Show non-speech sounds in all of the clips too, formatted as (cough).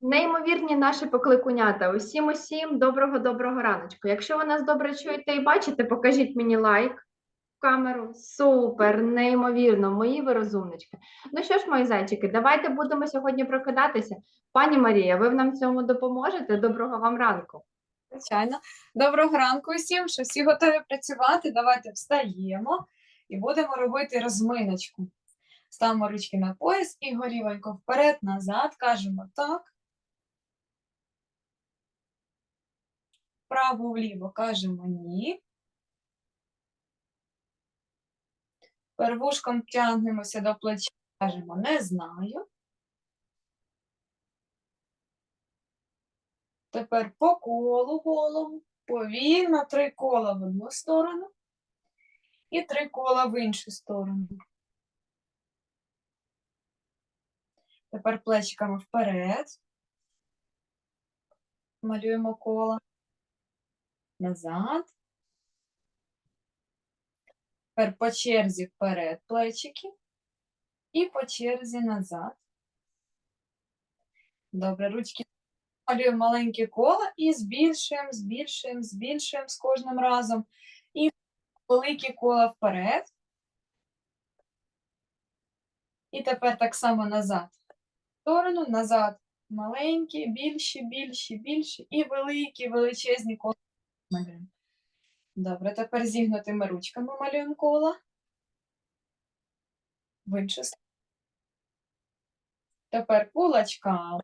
Неймовірні наші покликунята. Усім усім доброго доброго раночку. Якщо ви нас добре чуєте і бачите, покажіть мені лайк в камеру. Супер, неймовірно, мої ви розумнички. Ну що ж, мої зайчики, давайте будемо сьогодні прокидатися. Пані Марія, ви нам цьому допоможете? Доброго вам ранку. Звичайно. Доброго ранку усім, що всі готові працювати. Давайте встаємо і будемо робити розминочку. Ставимо ручки на пояс і голівонько вперед, назад, кажемо так. Вправо вліво кажемо ні. Первушком тягнемося до плеча, кажемо не знаю. Тепер по колу голову, повільно три кола в одну сторону і три кола в іншу сторону. Тепер плечиками вперед. Малюємо коло. Назад. Тепер по черзі вперед плечики. І по черзі назад. Добре, ручки малюємо маленьке коло і збільшуємо, збільшуємо, збільшуємо з кожним разом. І велике коло вперед. І тепер так само назад. В сторону, назад. Маленькі, більші, більші, більші. І великі, величезні кола Добре, тепер зігнутими ручками малюємо коло. В. Тепер кулачками.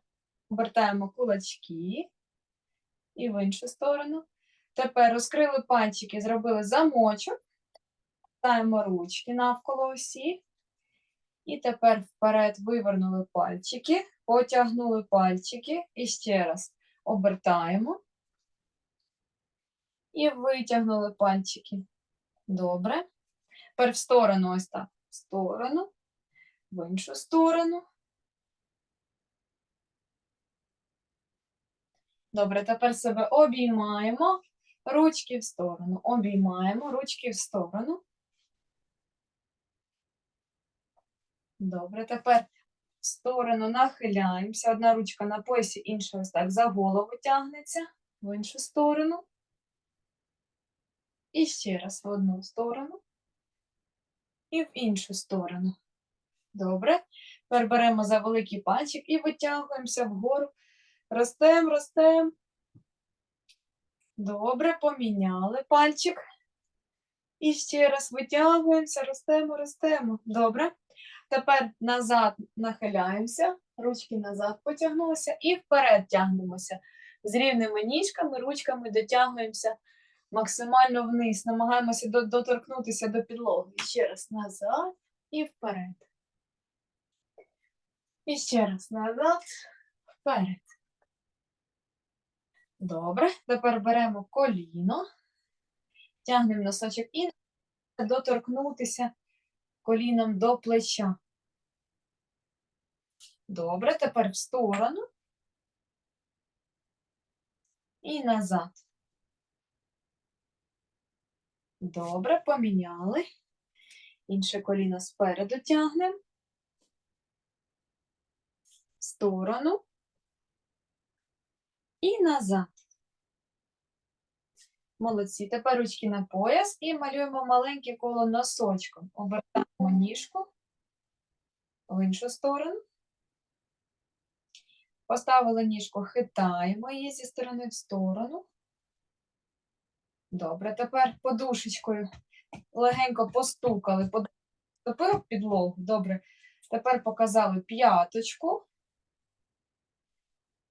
Обертаємо кулачки і в іншу сторону. Тепер розкрили пальчики, зробили замочок. Ставимо ручки навколо осі. І тепер вперед вивернули пальчики, потягнули пальчики і ще раз обертаємо. І витягнули пальчики. Добре. Тепер в сторону ось так. В сторону, в іншу сторону. Добре, тепер себе обіймаємо, ручки в сторону, обіймаємо, ручки в сторону. Добре, тепер в сторону нахиляємося. Одна ручка на поясі, інша ось так за голову тягнеться, в іншу сторону. І ще раз в одну сторону. І в іншу сторону. Добре. Тепер беремо за великий пальчик і витягуємося вгору. Ростем, ростем. Добре, поміняли пальчик. І ще раз витягуємося, ростемо, ростемо. Добре. Тепер назад нахиляємося, ручки назад потягнулися і вперед тягнемося. З рівними ніжками, ручками дотягуємося максимально вниз. Намагаємося доторкнутися до підлоги. Ще раз назад і вперед. І ще раз назад, вперед. Добре, тепер беремо коліно, тягнемо носочок і доторкнутися коліном до плеча. Добре, тепер в сторону і назад. Добре, поміняли. Інше коліно спереду тягнемо. В сторону і назад. Молодці. Тепер ручки на пояс і малюємо маленьке коло носочком. Обертаємо ніжку в іншу сторону. Поставили ніжку, хитаємо її зі сторони в сторону. Добре, тепер подушечкою легенько постукали, поступив підлогу. Добре. Тепер показали п'яточку.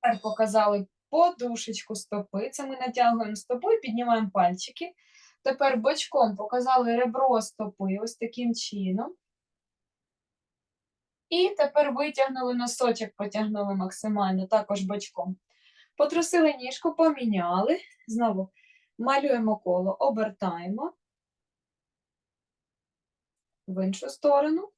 Тепер показали подушечку стопи. Це ми натягуємо стопу і піднімаємо пальчики. Тепер бочком показали ребро стопи ось таким чином. І тепер витягнули носочок, потягнули максимально, також бочком. Потрусили ніжку, поміняли. Знову малюємо коло, обертаємо в іншу сторону.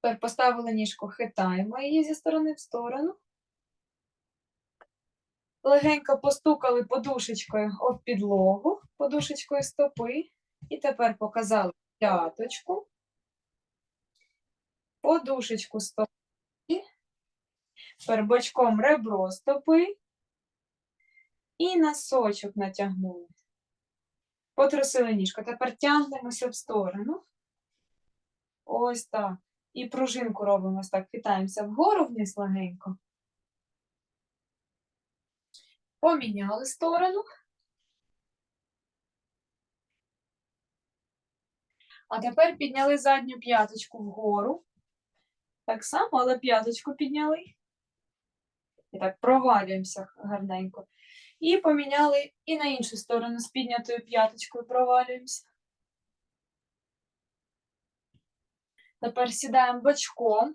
Тепер поставили ніжку, хитаємо її зі сторони в сторону. Легенько постукали подушечкою об підлогу, подушечкою стопи. І тепер показали п'яточку, подушечку стопи Тепер бочком ребро стопи. І носочок натягнули. Потрусили ніжку. Тепер тягнемося в сторону. Ось так. І пружинку робимо ось так. Хитаємося вгору вниз легенько. Поміняли сторону. А тепер підняли задню п'яточку вгору. Так само, але п'яточку підняли. І так провалюємося гарненько. І поміняли і на іншу сторону з піднятою п'яточкою провалюємося. Тепер сідаємо бочком.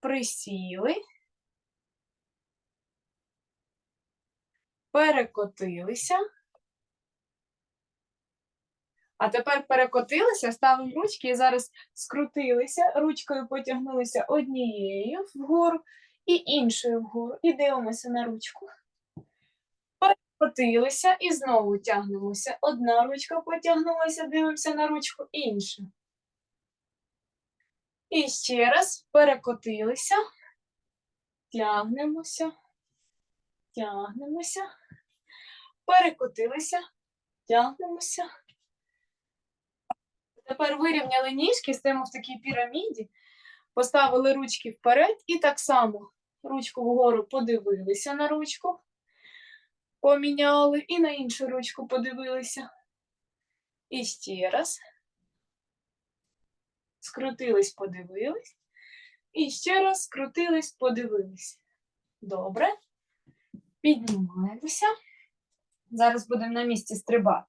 Присіли. Перекотилися. А тепер перекотилися, ставимо ручки і зараз скрутилися, ручкою потягнулися однією вгору і іншою вгору. І дивимося на ручку. Перекотилися і знову тягнемося. Одна ручка потягнулася, дивимося на ручку, інша. І ще раз перекотилися, тягнемося, тягнемося, перекотилися, тягнемося. Тепер вирівняли ніжки, стоїмо в такій піраміді, поставили ручки вперед і так само ручку вгору подивилися на ручку, поміняли і на іншу ручку подивилися. І ще раз. Скрутились, подивились. І ще раз скрутились, подивились. Добре. Піднімаємося. Зараз будемо на місці стрибати.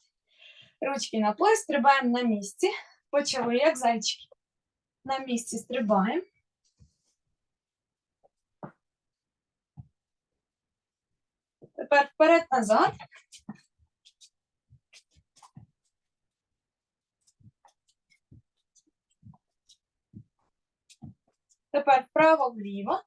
Ручки на плес, стрибаємо на місці. Почали, як зайчики. На місці стрибаємо. Тепер вперед-назад. Тепер вправо-вліво.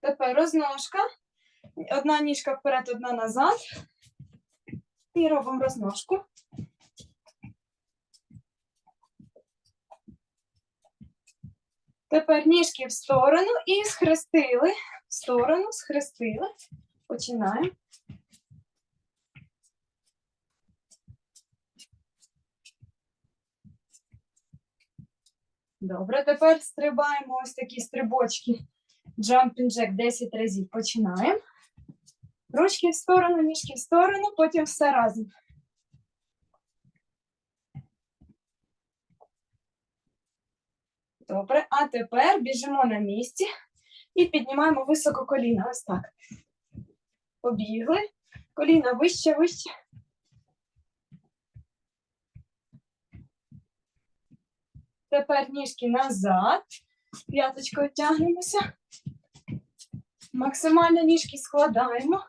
Тепер розножка. Одна ніжка вперед, одна назад. І робимо розножку. Тепер ніжки в сторону і схрестили. В сторону, схрестили. Починаємо. Добре, тепер стрибаємо ось такі стрибочки. Jumping jack 10 разів. Починаємо. Ручки в сторону, ніжки в сторону, потім все разом. Добре, а тепер біжимо на місці і піднімаємо високо коліна. Ось так. Побігли. Коліна вище, вище. Тепер ніжки назад. П'яточкою тягнемося. Максимально ніжки складаємо.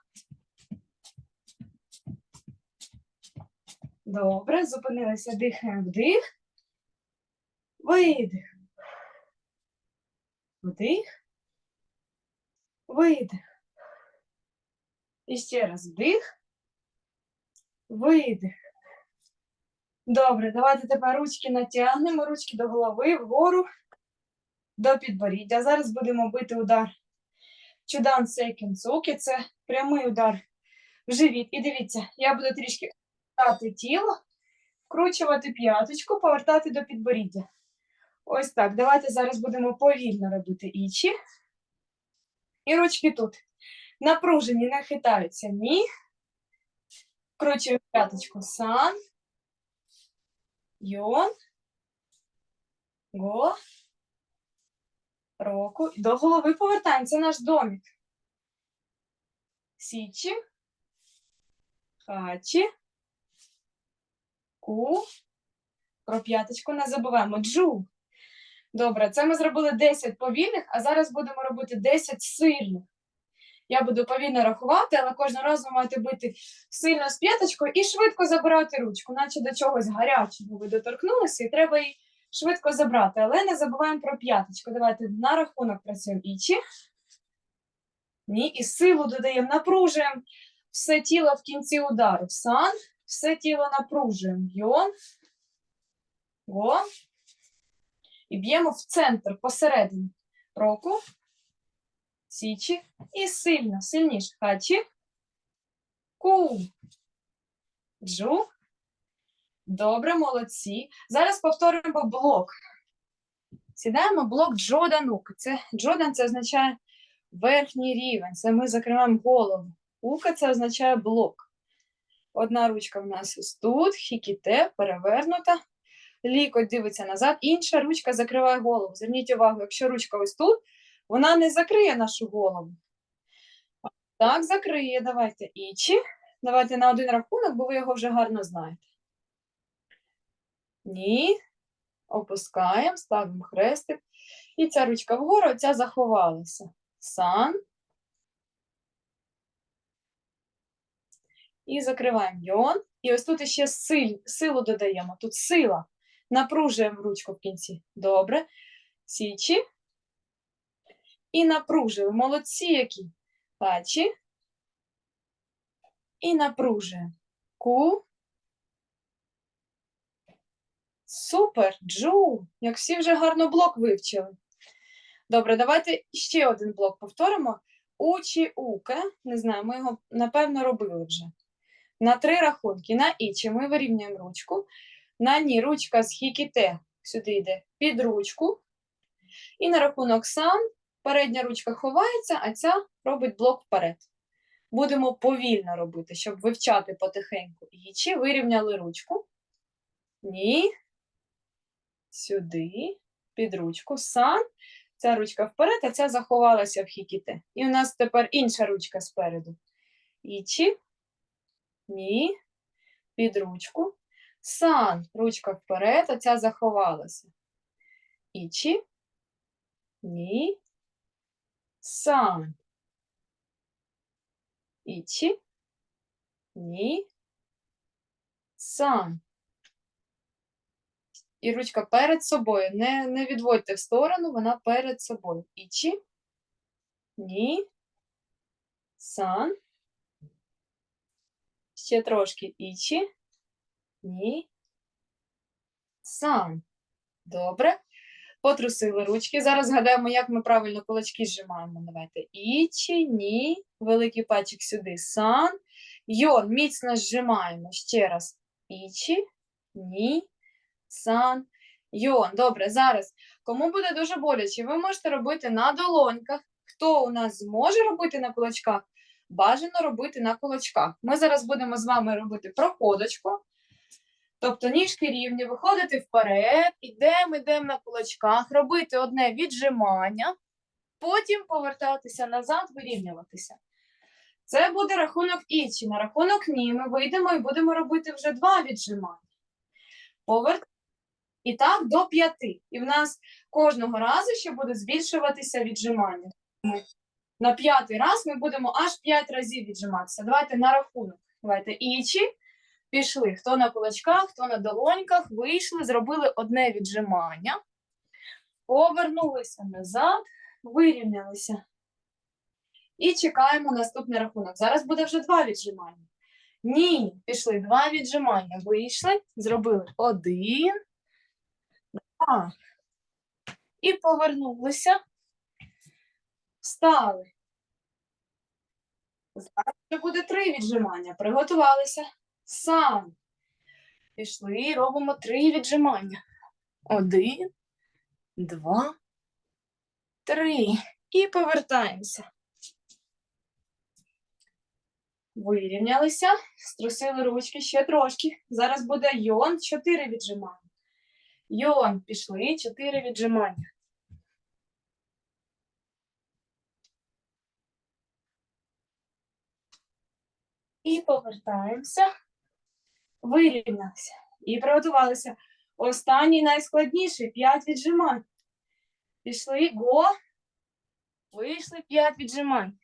Добре, зупинилися, дихаємо вдих. Видих. Вдих. Видих. І ще раз вдих. Видих. Добре, давайте тепер ручки натягнемо, ручки до голови, вгору, до підборіддя. Зараз будемо бити удар чудан сейкінцуки. Це прямий удар в живіт. І дивіться, я буду трішки повертати тіло, вкручувати п'яточку, повертати до підборіддя. Ось так. Давайте зараз будемо повільно робити ічі. І ручки тут. Напружені, не хитаються. Ні. Вкручуємо п'яточку. Сан. Йон. Го. Року. До голови повертаємо. Це наш домик. Січі. Хачі. Ку. Про п'яточку не забуваємо. Джу. Добре, це ми зробили 10 повільних, а зараз будемо робити 10 сильних. Я буду повільно рахувати, але кожного разу ви маєте бити сильно з п'яточкою і швидко забирати ручку, наче до чогось гарячого ви доторкнулися, і треба її швидко забрати. Але не забуваємо про п'яточку. Давайте на рахунок працюємо ічі. Ні, і силу додаємо, напружуємо все тіло в кінці удару. Сан, все тіло напружуємо. Йон, Го. І б'ємо в центр посередині року. Січі. І сильно, сильніше. Хачі. Ку. Джу. Добре, молодці. Зараз повторимо блок. Сідаємо блок Джодан-Ука. Це Джодан це означає верхній рівень. Це ми закриваємо голову. Ука це означає блок. Одна ручка в нас ось тут, хікіте, перевернута. Лікоть дивиться назад, інша ручка закриває голову. Зверніть увагу, якщо ручка ось тут, вона не закриє нашу голову. Так, закриє. Давайте ічі. Давайте на один рахунок, бо ви його вже гарно знаєте. Ні. Опускаємо, ставимо хрестик. І ця ручка вгору, ця заховалася. Сан. І закриваємо йон. І ось тут ще силь, силу додаємо. Тут сила. Напружуємо ручку в кінці. Добре. Січі. І напружуємо. Молодці які. Пачі. І напружуємо. Ку. Супер, Джу. Як всі вже гарно блок вивчили. Добре, давайте ще один блок повторимо. Учі уке. Не знаю, ми його напевно робили вже. На три рахунки. На ічі ми вирівнюємо ручку. На ні ручка з хікіте сюди йде під ручку. І на рахунок сам передня ручка ховається, а ця робить блок вперед. Будемо повільно робити, щоб вивчати потихеньку. Ічі вирівняли ручку. Ні. Сюди, під ручку. Сан. Ця ручка вперед, а ця заховалася в хікіте. І у нас тепер інша ручка спереду. Ічі. Ні. Під ручку. Сан. Ручка вперед, а ця заховалася. Ічі. Ні. Сан. Ічі. Ні. Сан. І ручка перед собою. Не, не відводьте в сторону, вона перед собою. Ічі. Ні. Сан. Ще трошки ічі. Ні. Сан. Добре. Потрусили ручки. Зараз згадаємо, як ми правильно кулачки зжимаємо. Давайте. Ічі, ні. Великий пальчик сюди. Сан. Йон. Міцно зжимаємо. Ще раз. Ічі. Ні. Сан. Йон. Добре, зараз. Кому буде дуже боляче, ви можете робити на долоньках. Хто у нас зможе робити на кулачках, бажано робити на кулачках. Ми зараз будемо з вами робити проходочку. Тобто ніжки рівні, виходити вперед, ідемо, ідемо на кулачках, робити одне віджимання, потім повертатися назад, вирівнюватися. Це буде рахунок ічі. На рахунок ні, ми вийдемо і будемо робити вже два віджимання. Повер... І так до п'яти. І в нас кожного разу ще буде збільшуватися віджимання. На п'ятий раз ми будемо аж п'ять разів віджиматися. Давайте на рахунок. Давайте ічі. Пішли. Хто на кулачках, хто на долоньках, вийшли, зробили одне віджимання, повернулися назад, вирівнялися. І чекаємо наступний рахунок. Зараз буде вже два віджимання. Ні, пішли два віджимання. Вийшли, зробили один, два. І повернулися. Встали. Зараз вже буде три віджимання. Приготувалися. Сам. Пішли, робимо три віджимання. Один, два, три. І повертаємося. Вирівнялися, струсили ручки ще трошки. Зараз буде йон, чотири віджимання. Йон, пішли, чотири віджимання. І повертаємося. Вирівнялися. І приготувалися. Останній найскладніший п'ять віджимань. Пішли, го. Вийшли п'ять віджимань.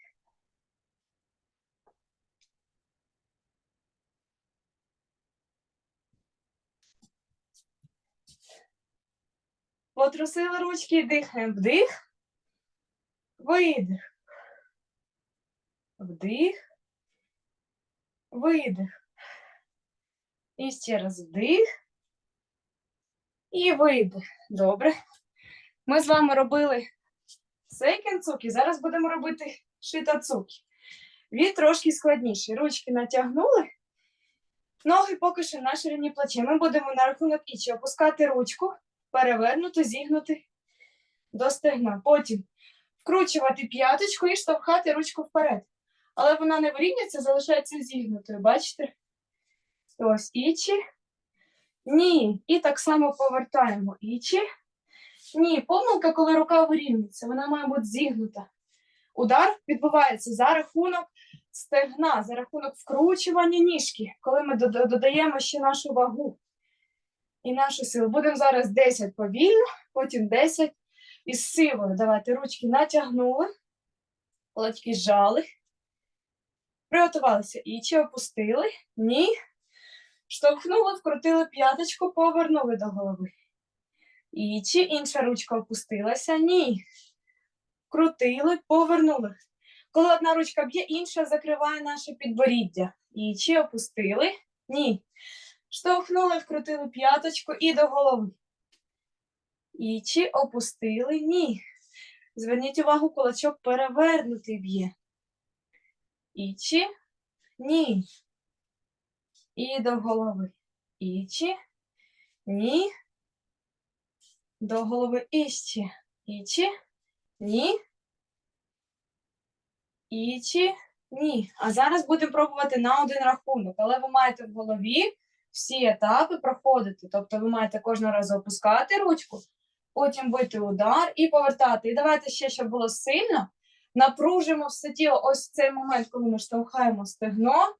Потрусили ручки, дихаємо. Вдих. Видих. Вдих. Видих. І ще раз вдих. І видих. Добре. Ми з вами робили сейкенцуки, зараз будемо робити шитацуки. Він трошки складніший. Ручки натягнули. Ноги поки що на ширині плече. Ми будемо на рахунок ічі опускати ручку, перевернути, зігнути до стегна. Потім вкручувати п'яточку і штовхати ручку вперед. Але вона не вирівняться, залишається зігнутою. Бачите? Ось ічі. Ні. І так само повертаємо ічі. Ні, помилка, коли рука вирівнюється, вона має бути зігнута. Удар відбувається за рахунок стегна, за рахунок вкручування ніжки, коли ми додаємо ще нашу вагу і нашу силу. Будемо зараз 10 повільно, потім 10 із силою. Давайте ручки натягнули, кулачки зжали, приготувалися. Ічі опустили. Ні. Штовхнули, вкрутили п'яточку, повернули до голови. Ічі, інша ручка опустилася. Ні. Крутили, повернули. Коли одна ручка б'є, інша закриває наше підборіддя. Ічі опустили. Ні. Штовхнули, вкрутили п'яточку і до голови. Ічі опустили. Ні. Зверніть увагу, кулачок перевернутий б'є. Ічі. Ні. І до голови. Ічі. Ні. До голови іще. Ічі. Ні. Ічі. Ні. А зараз будемо пробувати на один рахунок. Але ви маєте в голові всі етапи проходити. Тобто ви маєте кожного разу опускати ручку, потім бити удар і повертати. І давайте ще, щоб було сильно. Напружимо все тіло. Ось в цей момент, коли ми штовхаємо стегно,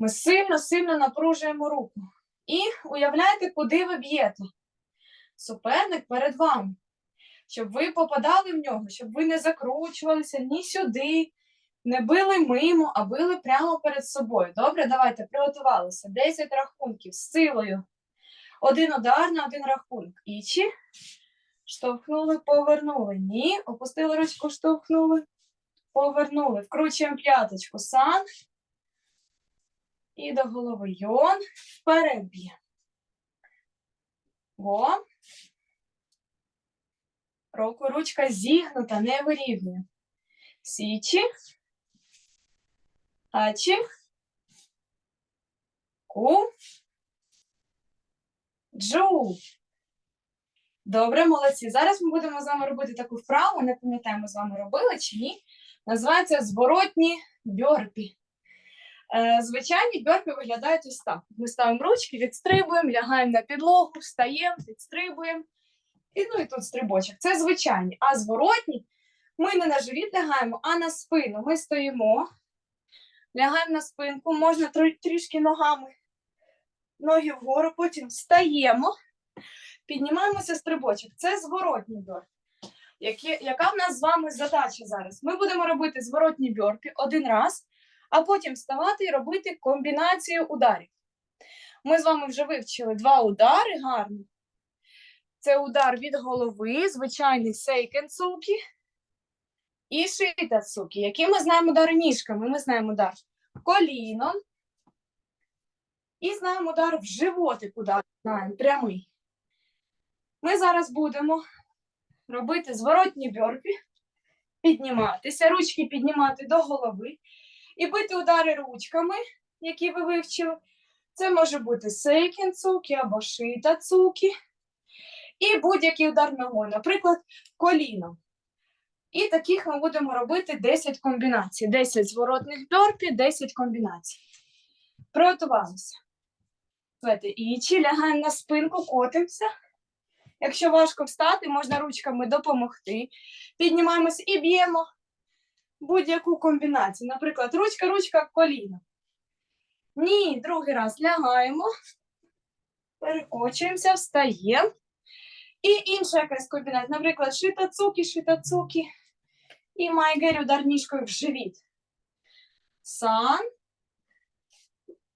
ми сильно-сильно напружуємо руку. І уявляйте, куди ви б'єте. Суперник перед вами. Щоб ви попадали в нього, щоб ви не закручувалися ні сюди, не били мимо, а били прямо перед собою. Добре, давайте приготувалися. 10 рахунків з силою. Один удар на один рахунок. Ічі. Штовхнули, повернули. Ні. Опустили ручку, штовхнули. Повернули. Вкручуємо п'яточку. Сан. І до голови. Йон. Вперед б'є. Го. Руку, ручка зігнута, не вирівнює. Січі. Ачі. Ку. Джу. Добре, молодці. Зараз ми будемо з вами робити таку вправу, не пам'ятаю, ми з вами робили чи ні. Називається зворотні бьорпі. Е, звичайні бьорпі виглядають ось так. Ми ставимо ручки, відстрибуємо, лягаємо на підлогу, встаємо, відстрибуємо. І, ну і тут стрибочок. Це звичайні. А зворотні ми не на живіт лягаємо, а на спину. Ми стоїмо, лягаємо на спинку, можна тр- трішки ногами, ноги вгору, потім встаємо, піднімаємося стрибочок. Це зворотній бьорпі. Які, яка в нас з вами задача зараз? Ми будемо робити зворотні бьорпі один раз, а потім вставати і робити комбінацію ударів. Ми з вами вже вивчили два удари гарно. Це удар від голови, звичайний сейкенцукі і шитацукі. Які ми знаємо удари ніжками? Ми знаємо удар коліном і знаємо удар в животик, удар знаємо, прямий. Ми зараз будемо робити зворотні бьорпі, підніматися, ручки піднімати до голови і бити удари ручками, які ви вивчили. Це може бути сейкенцукі або шитацукі і будь-який удар ногою, наприклад, коліном. І таких ми будемо робити 10 комбінацій. 10 зворотних бьорпі, 10 комбінацій. Приготувалися. Ічі, лягаємо на спинку, котимося. Якщо важко встати, можна ручками допомогти. Піднімаємося і б'ємо будь-яку комбінацію. Наприклад, ручка, ручка, коліно. Ні, другий раз лягаємо, перекочуємося, встаємо. І інша якась комбінація. Наприклад, шитацукі, шитацукі. І майгер удар ніжкою в живіт. Сан.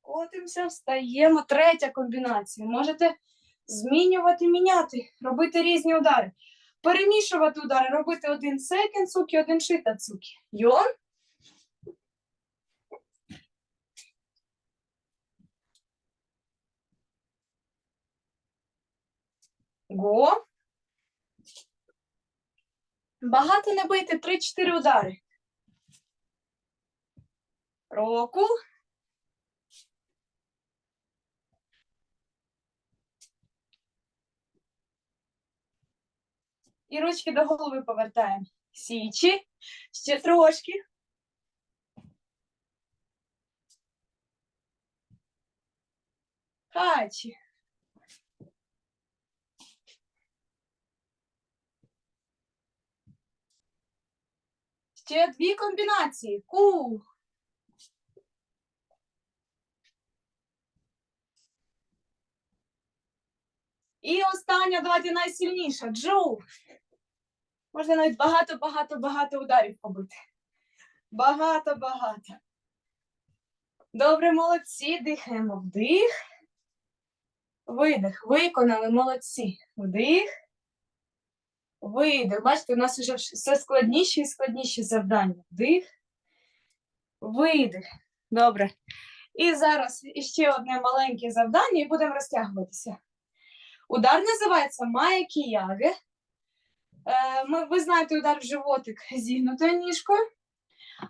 Котимося, встаємо. Третя комбінація. Можете змінювати, міняти, робити різні удари. Перемішувати удари, робити один секенцукі, один шитацукі. Йон. Го. Багато не бити, 3-4 удари. Року. І ручки до голови повертаємо. Січі. Ще трошки. Хачі. Ще дві комбінації. Ку. І остання, давайте найсильніша. Джоу. Можна навіть багато, багато, багато ударів побити. Багато, багато. Добре, молодці. Дихаємо вдих. Видих. Виконали, молодці. Вдих. Видих. Бачите, у нас вже все складніші і складніші завдання. Вдих. Видих. Добре. І зараз іще одне маленьке завдання, і будемо розтягуватися. Удар називається Маякіяге. Е, ми, ви знаєте удар в животик зігнутою ніжкою,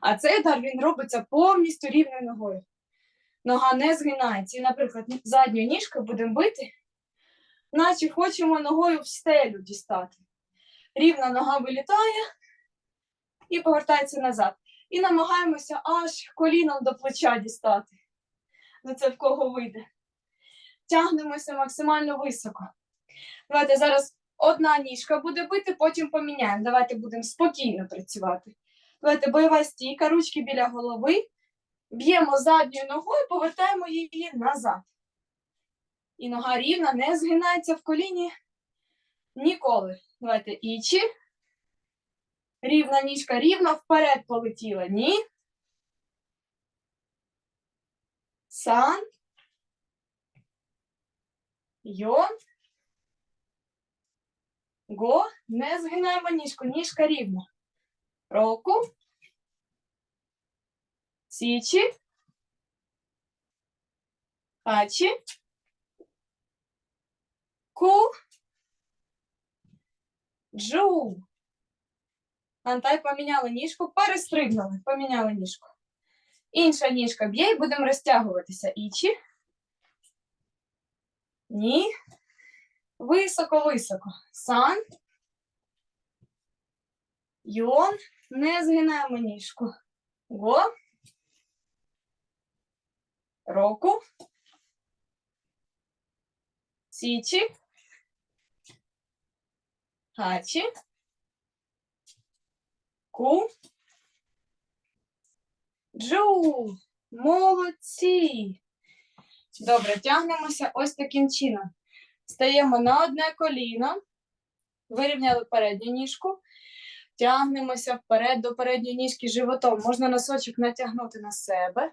а цей удар він робиться повністю рівною ногою. Нога не згинається. І, наприклад, задню ніжку будемо бити, наче хочемо ногою в стелю дістати. Рівна нога вилітає і повертається назад. І намагаємося аж коліном до плеча дістати. Ну, це в кого вийде. Тягнемося максимально високо. Давайте зараз одна ніжка буде бити, потім поміняємо. Давайте будемо спокійно працювати. Давайте бойова стійка, ручки біля голови. Б'ємо задньою ногою, повертаємо її назад. І нога рівна, не згинається в коліні ніколи. Давайте ічі. Рівна ніжка рівно вперед полетіла. Ні. Сан. Йон. Го. Не згинаємо ніжку. Ніжка рівна. Року. Січі. Хачі. Ку. Джу. Антай поміняли ніжку, перестрибнули, поміняли ніжку. Інша ніжка б'є і будемо розтягуватися. Ічі. Ні. Високо-високо. Сан. Йон. Не згинаємо ніжку. Го. Року. Січі. Хачі. Ку. Джу. Молодці. Добре, тягнемося ось таким чином. Стаємо на одне коліно. Вирівняли передню ніжку. Тягнемося вперед до передньої ніжки животом. Можна носочок натягнути на себе.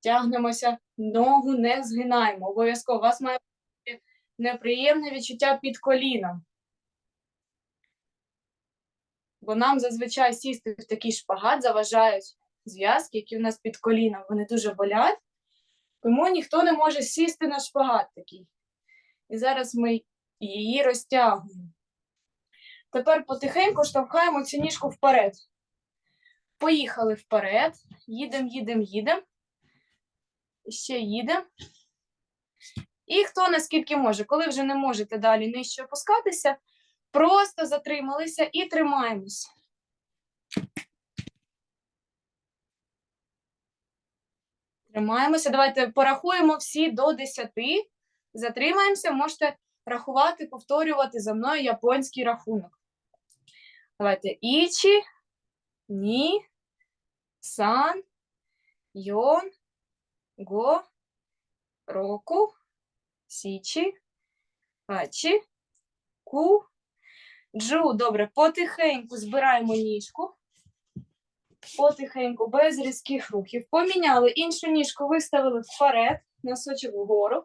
Тягнемося, ногу не згинаємо. Обов'язково у вас має бути неприємне відчуття під коліном. Бо нам зазвичай сісти в такий шпагат заважають зв'язки, які у нас під коліном. Вони дуже болять. Тому ніхто не може сісти на шпагат такий. І зараз ми її розтягуємо. Тепер потихеньку штовхаємо цю ніжку вперед. Поїхали вперед. Їдемо, їдемо, їдемо. Ще їдемо. І хто наскільки може. Коли вже не можете далі нижче опускатися, просто затрималися і тримаємось. Тримаємося. Давайте порахуємо всі до 10. Затримаємося, можете рахувати, повторювати за мною японський рахунок. Давайте ічі, ні, сан, йон, го, року, січі, хачі, ку, джу. Добре, потихеньку збираємо ніжку. Потихеньку, без різких рухів. Поміняли іншу ніжку, виставили вперед, носочок вгору.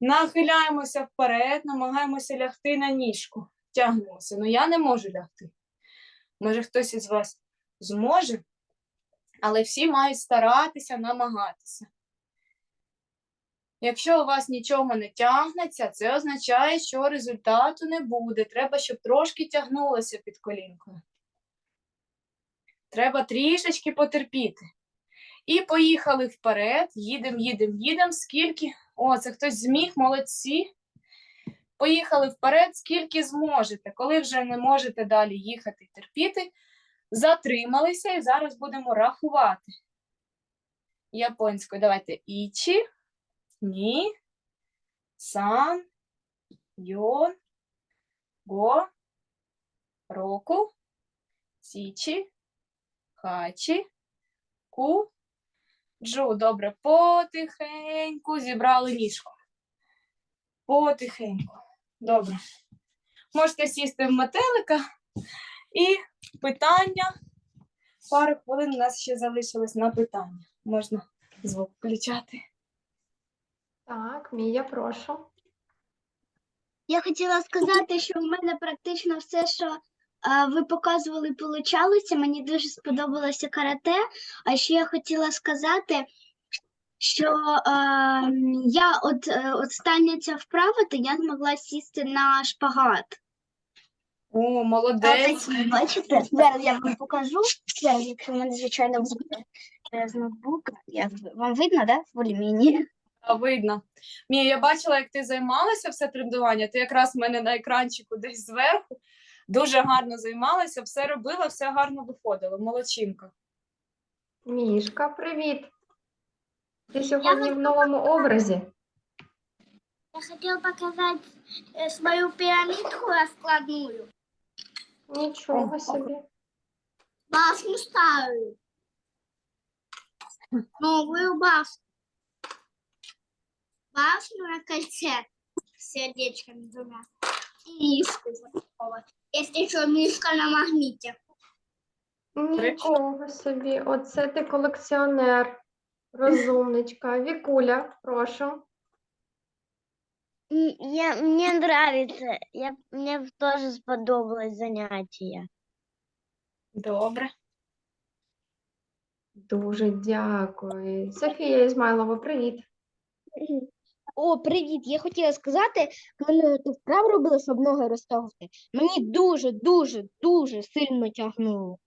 Нахиляємося вперед, намагаємося лягти на ніжку. Тягнемося. Ну я не можу лягти. Може, хтось із вас зможе, але всі мають старатися, намагатися. Якщо у вас нічого не тягнеться, це означає, що результату не буде. Треба, щоб трошки тягнулося під колінкою. Треба трішечки потерпіти. І поїхали вперед. Їдемо, їдемо, їдемо. Скільки. О, це хтось зміг, молодці. Поїхали вперед, скільки зможете. Коли вже не можете далі їхати терпіти, затрималися і зараз будемо рахувати. Японською давайте ічі, ні, сан, йон, го, року, січі, хачі, ку, джу. Добре, потихеньку зібрали ніжку. Потихеньку. Добре. Можете сісти в метелика і питання. Пару хвилин у нас ще залишилось на питання. Можна звук включати. Так, Мія, прошу. Я хотіла сказати, що в мене практично все, що ви показували, получалося. Мені дуже сподобалося карате. А ще я хотіла сказати, що е, я от е, остання ця вправа, то я змогла сісти на шпагат. О, молодець. Бачите? Зараз я вам покажу. Зараз, якщо в мене, звичайно, буде е, з ноутбука. Я, вам видно, да? В алюмінії? Видно. Мія, я бачила, як ти займалася все тренування. Ти якраз в мене на екранчику десь зверху. Дуже гарно займалася, все робила, все гарно виходило. Молодчинка. Мішка, привіт. Ти сьогодні в новому образі. Я хотела показать э, свою пирамидку раскладную. Нічого собі. Башню старую. Новую башню. Башню на кольце сердечками двумя. И мишку вот Есть еще мишка на магните. Нічого собі. Оце ти колекціонер. Розумничка. Вікуля, прошу. Я, мне нравится. Я, мне тоже сподобалось занятие. Добре. Дуже дякую. Софія Ізмайлова, привіт. (laughs) О, привіт! Я хотіла сказати, коли ти вправ робила, щоб ноги розтягувати, мені дуже, дуже, дуже сильно тягнуло.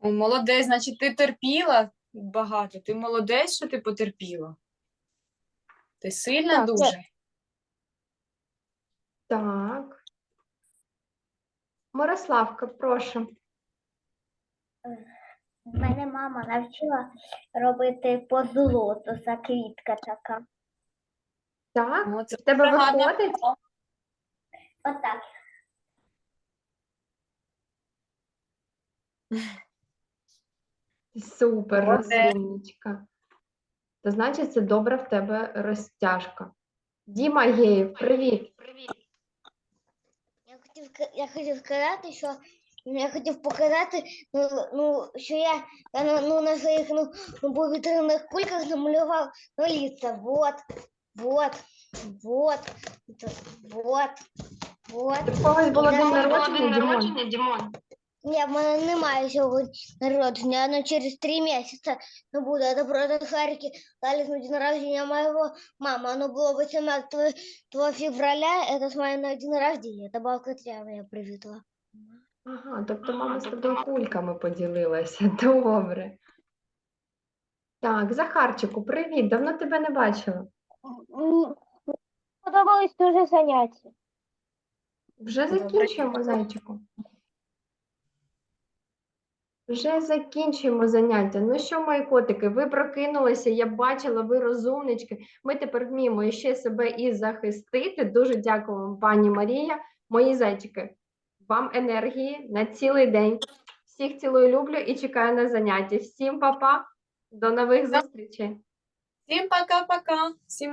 О, молодець, значить, ти терпіла багато. Ти молодець, що ти потерпіла. Ти сильна Так, дуже. Так. Мирославка, прошу. Мене мама навчила робити по золоту, за квітка така. Так, О, це в тебе дуже виходить? Отак. Супер, Молодець. розумничка. То значить, це добра в тебе розтяжка. Діма Геєв, привіт. Я хотів, я хотів сказати, що я хотів показати, ну, ну що я, я на- ну, на своїх ну, ну, повітряних кульках намалював ну, лица. Вот, вот, вот, вот, вот. Ти в когось було Я день знаю, народження, Дімон? Ні, в мене немає сьогодні народження, но через три місяці не буде. Це просто Харики дали на день рождения моего мамы. Оно было 18 февраля, это с моим на день рождения. Это бабка Трява я привезла. Ага, тобто мама з тобою кульками поділилася. (laughs) Добре. Так, Захарчику, привіт. Давно тебе не бачила. Подобались дуже заняття. Вже закінчуємо, зайчику. Вже закінчуємо заняття. Ну що, мої котики, ви прокинулися, я бачила, ви розумнички. Ми тепер вміємо ще себе і захистити. Дуже дякую вам, пані Марія. Мої зайчики, вам енергії на цілий день. Всіх цілую, люблю і чекаю на заняття. Всім па-па, до нових зустрічей. Всім пока-пока. Всім